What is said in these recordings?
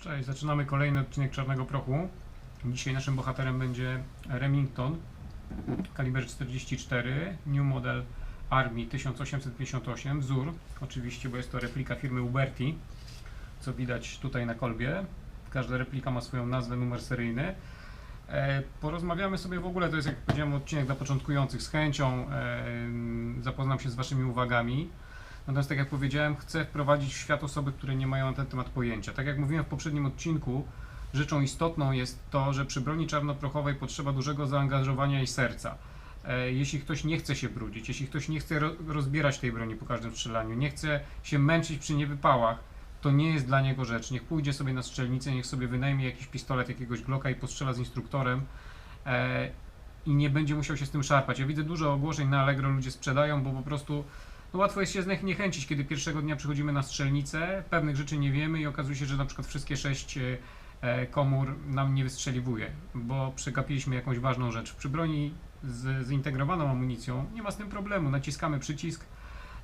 Cześć, zaczynamy kolejny odcinek Czarnego Prochu. Dzisiaj naszym bohaterem będzie Remington, kaliber 44, New Model Army 1858, wzór oczywiście, bo jest to replika firmy Uberti, co widać tutaj na kolbie. Każda replika ma swoją nazwę, numer seryjny. E, porozmawiamy sobie w ogóle, to jest jak powiedziałem odcinek dla początkujących, z chęcią e, zapoznam się z Waszymi uwagami. Natomiast tak jak powiedziałem, chcę wprowadzić w świat osoby, które nie mają na ten temat pojęcia. Tak jak mówiłem w poprzednim odcinku, rzeczą istotną jest to, że przy broni czarnoprochowej potrzeba dużego zaangażowania i serca. E, Jeśli ktoś nie chce się brudzić, jeśli ktoś nie chce ro- rozbierać tej broni po każdym strzelaniu, nie chce się męczyć przy niewypałach, to nie jest dla niego rzecz. Niech pójdzie sobie na strzelnicę, niech sobie wynajmie jakiś pistolet, jakiegoś Glocka i postrzela z instruktorem e, i nie będzie musiał się z tym szarpać. Ja widzę dużo ogłoszeń na Allegro, ludzie sprzedają, bo po prostu no łatwo jest się zniechęcić, kiedy pierwszego dnia przychodzimy na strzelnicę, pewnych rzeczy nie wiemy i okazuje się, że na przykład wszystkie sześć e, e, komór nam nie wystrzeliwuje, bo przegapiliśmy jakąś ważną rzecz. Przy broni z zintegrowaną amunicją nie ma z tym problemu. Naciskamy przycisk,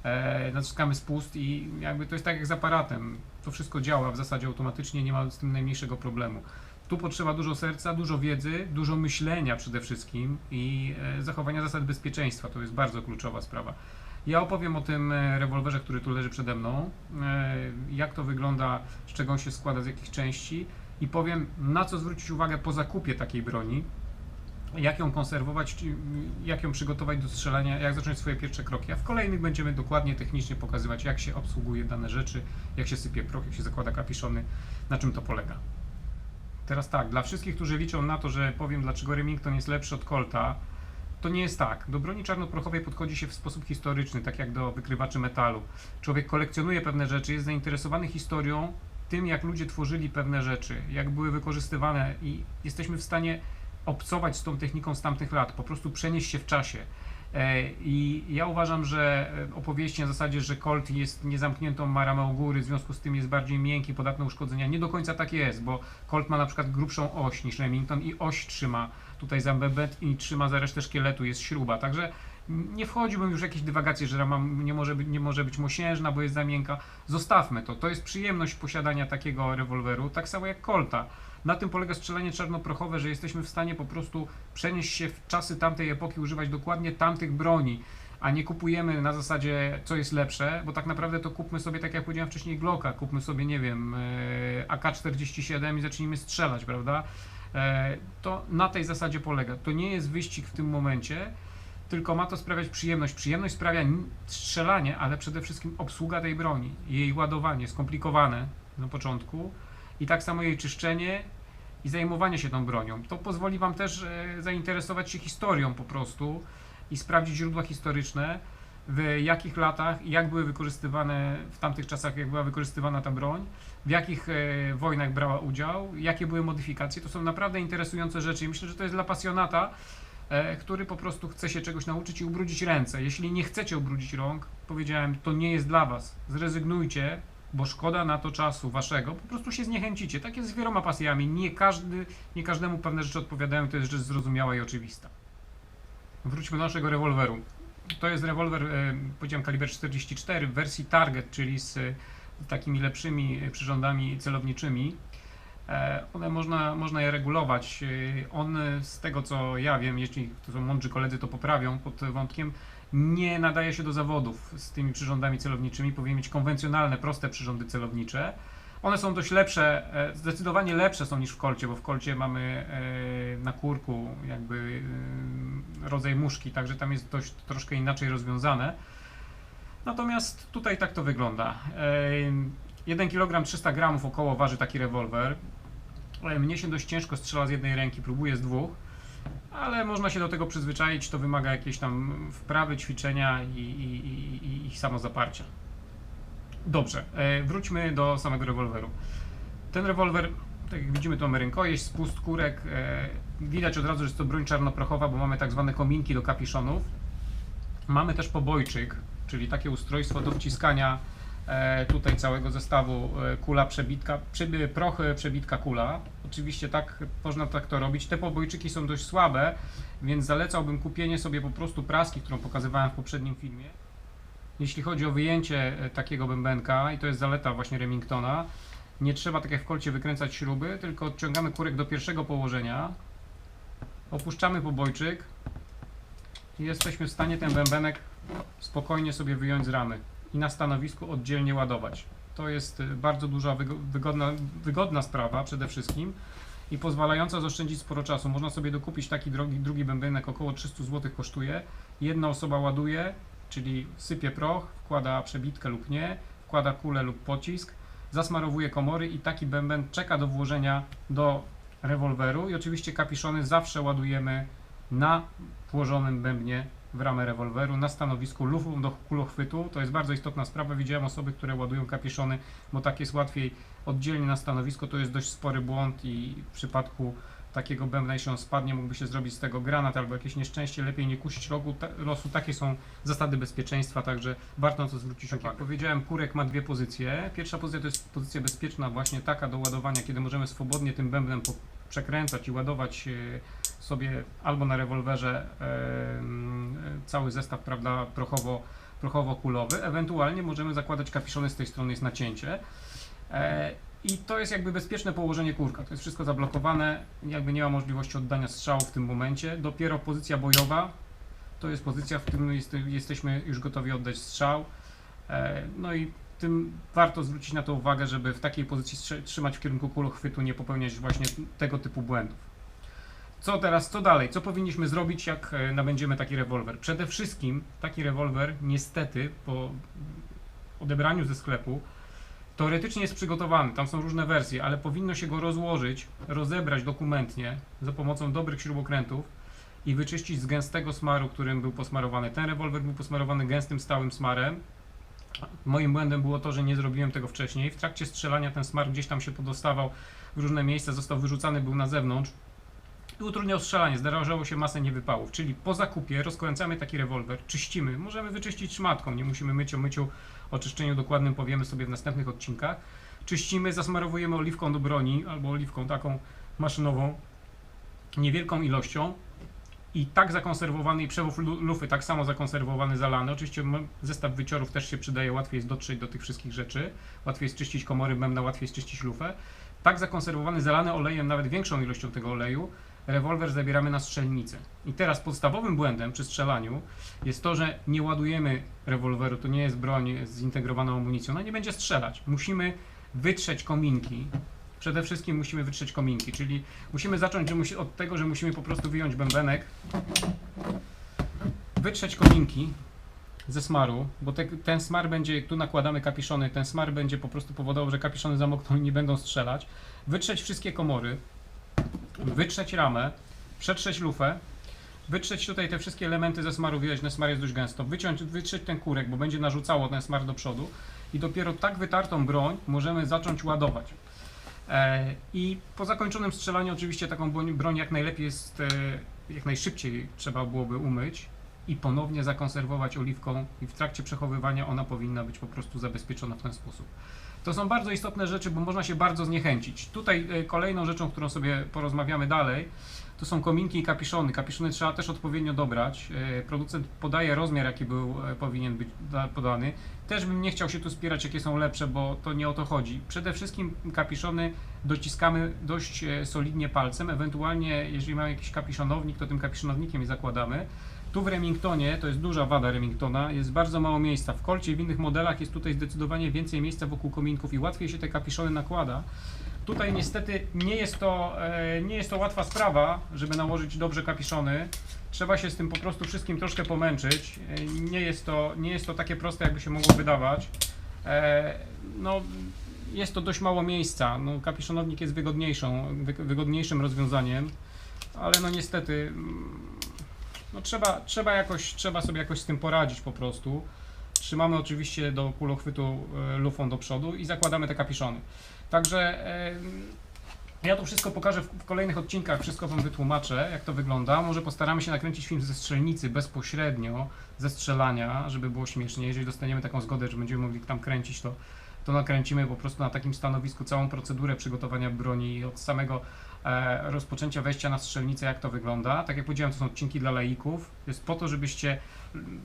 e, naciskamy spust i jakby to jest tak jak z aparatem. To wszystko działa w zasadzie automatycznie, nie ma z tym najmniejszego problemu. Tu potrzeba dużo serca, dużo wiedzy, dużo myślenia przede wszystkim i zachowania zasad bezpieczeństwa. To jest bardzo kluczowa sprawa. Ja opowiem o tym e, rewolwerze, który tu leży przede mną, e, jak to wygląda, z czego on się składa, z jakich części i powiem na co zwrócić uwagę po zakupie takiej broni, jak ją konserwować, jak ją przygotować do strzelania, jak zacząć swoje pierwsze kroki. A w kolejnych będziemy dokładnie technicznie pokazywać, jak się obsługuje dane rzeczy, jak się sypie proch, jak się zakłada kapiszony, na czym to polega. Teraz tak, dla wszystkich, którzy liczą na to, że powiem, dlaczego Remington jest lepszy od Colta, to nie jest tak. Do broni czarnoprochowej podchodzi się w sposób historyczny, tak jak do wykrywaczy metalu. Człowiek kolekcjonuje pewne rzeczy, jest zainteresowany historią, tym jak ludzie tworzyli pewne rzeczy, jak były wykorzystywane i jesteśmy w stanie obcować z tą techniką z tamtych lat, po prostu przenieść się w czasie. E, I ja uważam, że e, opowieści na zasadzie, że Colt jest niezamkniętą maramą góry, w związku z tym jest bardziej miękki, podatny uszkodzenia, nie do końca tak jest, bo Colt ma na przykład grubszą oś niż Remington i oś trzyma tutaj za bebet i trzyma za resztę szkieletu, jest śruba, także nie wchodziłbym już w jakieś dywagacje, że rama nie może, być, nie może być mosiężna, bo jest za miękka. Zostawmy to. To jest przyjemność posiadania takiego rewolweru, tak samo jak Colta. Na tym polega strzelanie czarnoprochowe, że jesteśmy w stanie po prostu przenieść się w czasy tamtej epoki, używać dokładnie tamtych broni, a nie kupujemy na zasadzie co jest lepsze, bo tak naprawdę to kupmy sobie, tak jak powiedziałem wcześniej, Glocka, kupmy sobie, nie wiem, e, AK-47 i zacznijmy strzelać, prawda? E, To na tej zasadzie polega. To nie jest wyścig w tym momencie, tylko ma to sprawiać przyjemność. Przyjemność sprawia strzelanie, ale przede wszystkim obsługa tej broni, jej ładowanie skomplikowane na początku i tak samo jej czyszczenie i zajmowanie się tą bronią. To pozwoli Wam też e, zainteresować się historią po prostu i sprawdzić źródła historyczne, w jakich latach jak były wykorzystywane w tamtych czasach, jak była wykorzystywana ta broń, w jakich e, wojnach brała udział, jakie były modyfikacje. To są naprawdę interesujące rzeczy i myślę, że to jest dla pasjonata, e, który po prostu chce się czegoś nauczyć i ubrudzić ręce. Jeśli nie chcecie ubrudzić rąk, powiedziałem, to nie jest dla Was. Zrezygnujcie, bo szkoda na to czasu waszego, po prostu się zniechęcicie. Tak jest z wieloma pasjami. Nie, każdy, nie każdemu pewne rzeczy odpowiadają, to jest rzecz zrozumiała i oczywista. Wróćmy do naszego rewolweru. To jest rewolwer, e, powiedziałem, kaliber 44 w wersji Target, czyli z e, takimi lepszymi e, przyrządami celowniczymi. One można, można je regulować. On z tego co ja wiem, jeśli to są mądrzy koledzy, to poprawią pod wątkiem, nie nadaje się do zawodów z tymi przyrządami celowniczymi. Powinien mieć konwencjonalne, proste przyrządy celownicze. One są dość lepsze, e, zdecydowanie lepsze są niż w kolcie, bo w kolcie mamy e, na kurku jakby e, rodzaj muszki, także tam jest dość troszkę inaczej rozwiązane. Natomiast tutaj tak to wygląda. E, 1 kg 300 gramów około waży taki rewolwer. Mnie się dość ciężko strzela z jednej ręki, próbuję z dwóch, ale można się do tego przyzwyczaić. To wymaga jakiejś tam wprawy, ćwiczenia i, i, i, i samozaparcia. Dobrze, e, wróćmy do samego rewolweru. Ten rewolwer, tak jak widzimy, to mamy rękojeść, spust kurek. E, widać od razu, że jest to broń czarnoprochowa, bo mamy tak zwane kominki do kapiszonów. Mamy też pobojczyk, czyli takie ustrojstwo do wciskania e, tutaj całego zestawu kula przebitka, przebi- proch e, przebitka kula. Oczywiście tak można tak to robić. Te pobojczyki są dość słabe, więc zalecałbym kupienie sobie po prostu praski, którą pokazywałem w poprzednim filmie. Jeśli chodzi o wyjęcie e, takiego bębenka, i to jest zaleta właśnie Remingtona, Nie trzeba tak jak w kolcie wykręcać śruby, tylko odciągamy kurek do pierwszego położenia, opuszczamy pobojczyk i jesteśmy w stanie ten bębenek spokojnie sobie wyjąć z ramy i na stanowisku oddzielnie ładować. To jest y, bardzo duża, wygo- wygodna, wygodna sprawa przede wszystkim i pozwalająca zaoszczędzić sporo czasu. Można sobie dokupić taki drogi, drugi bębenek, około 300 zł kosztuje. Jedna osoba ładuje, czyli sypie proch, wkłada przebitkę lub nie, wkłada kulę lub pocisk, zasmarowuje komory i taki bęben czeka do włożenia do rewolweru i oczywiście kapiszony zawsze ładujemy na włożonym bębnie w ramę rewolweru na stanowisku lufą do kulochwytu. To jest bardzo istotna sprawa. Widziałem osoby, które ładują kapiszony, bo tak jest łatwiej oddzielnie na stanowisko. To jest dość spory błąd i w przypadku takiego bębna, jeśli on spadnie, mógłby się zrobić z tego granat albo jakieś nieszczęście. Lepiej nie kusić rogu, ta, losu. Takie są zasady bezpieczeństwa, także warto na to zwrócić uwagę. Jak powiedziałem, kurek ma dwie pozycje. Pierwsza pozycja to jest pozycja bezpieczna, właśnie taka do ładowania, kiedy możemy swobodnie tym bębnem przekręcać i ładować e, sobie albo na rewolwerze e, e, cały zestaw, prawda, prochowo, prochowo-kulowy. Ewentualnie możemy zakładać kapiszony, z tej strony jest nacięcie. E, I to jest jakby bezpieczne położenie kurka. To jest wszystko zablokowane, jakby nie ma możliwości oddania strzału w tym momencie. Dopiero pozycja bojowa to jest pozycja, w którym jest, jesteśmy już gotowi oddać strzał. E, No i tym warto zwrócić na to uwagę, żeby w takiej pozycji trzymać w kierunku kulochwytu, nie popełniać właśnie tego typu błędów. Co teraz, co dalej? Co powinniśmy zrobić, jak e, nabędziemy taki rewolwer? Przede wszystkim taki rewolwer, niestety, po odebraniu ze sklepu, teoretycznie jest przygotowany. Tam są różne wersje, ale powinno się go rozłożyć, rozebrać dokumentnie za pomocą dobrych śrubokrętów i wyczyścić z gęstego smaru, którym był posmarowany. Ten rewolwer był posmarowany gęstym, stałym smarem. Moim błędem było to, że nie zrobiłem tego wcześniej. W trakcie strzelania ten smar gdzieś tam się podostawał w różne miejsca, został wyrzucany, był na zewnątrz i utrudniał strzelanie. Zdarzało się masę niewypałów. Czyli po zakupie rozkręcamy taki rewolwer, czyścimy. Możemy wyczyścić szmatką, nie musimy myć o myciu, o czyszczeniu dokładnym powiemy sobie w następnych odcinkach. Czyścimy, zasmarowujemy oliwką do broni albo oliwką taką maszynową, niewielką ilością. I tak zakonserwowany i przewód lu- lufy tak samo zakonserwowany, zalany. Oczywiście zestaw wyciorów też się przydaje, łatwiej jest dotrzeć do tych wszystkich rzeczy. Łatwiej jest czyścić komory bębna, łatwiej jest czyścić lufę. Tak zakonserwowany, zalany olejem, nawet większą ilością tego oleju, rewolwer zabieramy na strzelnicę. I teraz podstawowym błędem przy strzelaniu jest to, że nie ładujemy rewolweru, to nie jest broń z zintegrowaną amunicją, ona nie będzie strzelać. Musimy wytrzeć kominki. Przede wszystkim musimy wytrzeć kominki, czyli musimy zacząć od tego, że musimy po prostu wyjąć bębenek, wytrzeć kominki ze smaru, bo te, ten smar będzie, tu nakładamy kapiszony, ten smar będzie po prostu powodował, że kapiszony zamokną i nie będą strzelać. Wytrzeć wszystkie komory, wytrzeć ramę, przetrzeć lufę, wytrzeć tutaj te wszystkie elementy ze smaru, widać, że smar jest dość gęsto, wyciąć, wytrzeć ten kurek, bo będzie narzucało ten smar do przodu i dopiero tak wytartą broń możemy zacząć ładować. E, I po zakończonym strzelaniu oczywiście taką broń, broń jak najlepiej jest, e, jak najszybciej trzeba byłoby umyć i ponownie zakonserwować oliwką i w trakcie przechowywania ona powinna być po prostu zabezpieczona w ten sposób. To są bardzo istotne rzeczy, bo można się bardzo zniechęcić. Tutaj e, kolejną rzeczą, którą sobie porozmawiamy dalej, to są kominki i kapiszony. Kapiszony trzeba też odpowiednio dobrać. E, Producent podaje rozmiar, jaki był, e, powinien być da- podany. Też bym nie chciał się tu spierać, jakie są lepsze, bo to nie o to chodzi. Przede wszystkim kapiszony dociskamy dość solidnie palcem, ewentualnie jeżeli mamy jakiś kapiszonownik, to tym kapiszonownikiem je zakładamy. Tu w Remingtonie, to jest duża wada Remingtona, jest bardzo mało miejsca. W kolcie i w innych modelach jest tutaj zdecydowanie więcej miejsca wokół kominków i łatwiej się te kapiszony nakłada. Tutaj niestety nie jest to, e, nie jest to łatwa sprawa, żeby nałożyć dobrze kapiszony. Trzeba się z tym po prostu wszystkim troszkę pomęczyć. E, Nie jest to, nie jest to takie proste, jakby się mogło wydawać. E, No, jest to dość mało miejsca. No, kapiszonownik jest wygodniejszą, wy, wygodniejszym rozwiązaniem, ale no niestety mm, no trzeba, trzeba, jakoś, trzeba sobie jakoś z tym poradzić po prostu. Trzymamy oczywiście do kulochwytu e, lufą do przodu i zakładamy te kapiszony. Także ja to wszystko pokażę w kolejnych odcinkach, wszystko Wam wytłumaczę, jak to wygląda. Może postaramy się nakręcić film ze strzelnicy bezpośrednio, ze strzelania, żeby było śmiesznie. Jeżeli dostaniemy taką zgodę, że będziemy mogli tam kręcić, to, to nakręcimy po prostu na takim stanowisku całą procedurę przygotowania broni od samego e, rozpoczęcia wejścia na strzelnicę, jak to wygląda. Tak jak powiedziałem, to są odcinki dla laików. Jest po to, żebyście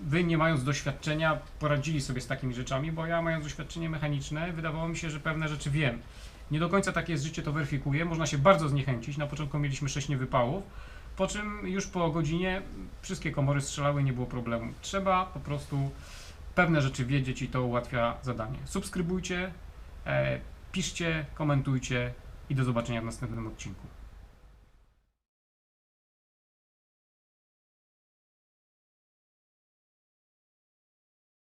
wy nie mając doświadczenia poradzili sobie z takimi rzeczami, bo ja mając doświadczenie mechaniczne wydawało mi się, że pewne rzeczy wiem. Nie do końca takie jest życie, to weryfikuje. Można się bardzo zniechęcić. Na początku mieliśmy 6 niewypałów, po czym już po godzinie wszystkie komory strzelały, nie było problemu. Trzeba po prostu pewne rzeczy wiedzieć i to ułatwia zadanie. Subskrybujcie, e, piszcie, komentujcie i do zobaczenia w następnym odcinku.